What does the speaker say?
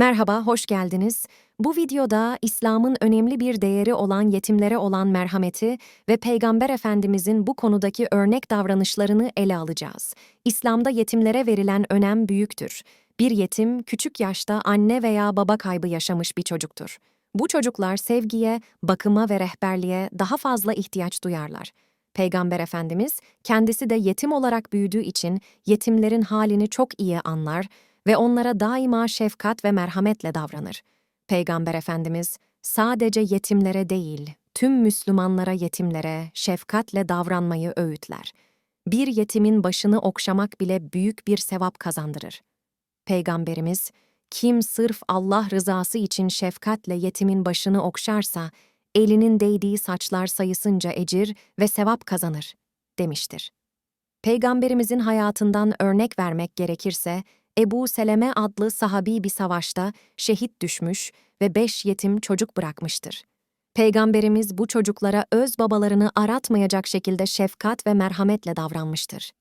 Merhaba, hoş geldiniz. Bu videoda İslam'ın önemli bir değeri olan yetimlere olan merhameti ve Peygamber Efendimizin bu konudaki örnek davranışlarını ele alacağız. İslam'da yetimlere verilen önem büyüktür. Bir yetim, küçük yaşta anne veya baba kaybı yaşamış bir çocuktur. Bu çocuklar sevgiye, bakıma ve rehberliğe daha fazla ihtiyaç duyarlar. Peygamber Efendimiz, kendisi de yetim olarak büyüdüğü için yetimlerin halini çok iyi anlar ve onlara daima şefkat ve merhametle davranır. Peygamber Efendimiz sadece yetimlere değil, tüm Müslümanlara yetimlere şefkatle davranmayı öğütler. Bir yetimin başını okşamak bile büyük bir sevap kazandırır. Peygamberimiz, kim sırf Allah rızası için şefkatle yetimin başını okşarsa, elinin değdiği saçlar sayısınca ecir ve sevap kazanır, demiştir. Peygamberimizin hayatından örnek vermek gerekirse, Ebu Seleme adlı sahabi bir savaşta şehit düşmüş ve beş yetim çocuk bırakmıştır. Peygamberimiz bu çocuklara öz babalarını aratmayacak şekilde şefkat ve merhametle davranmıştır.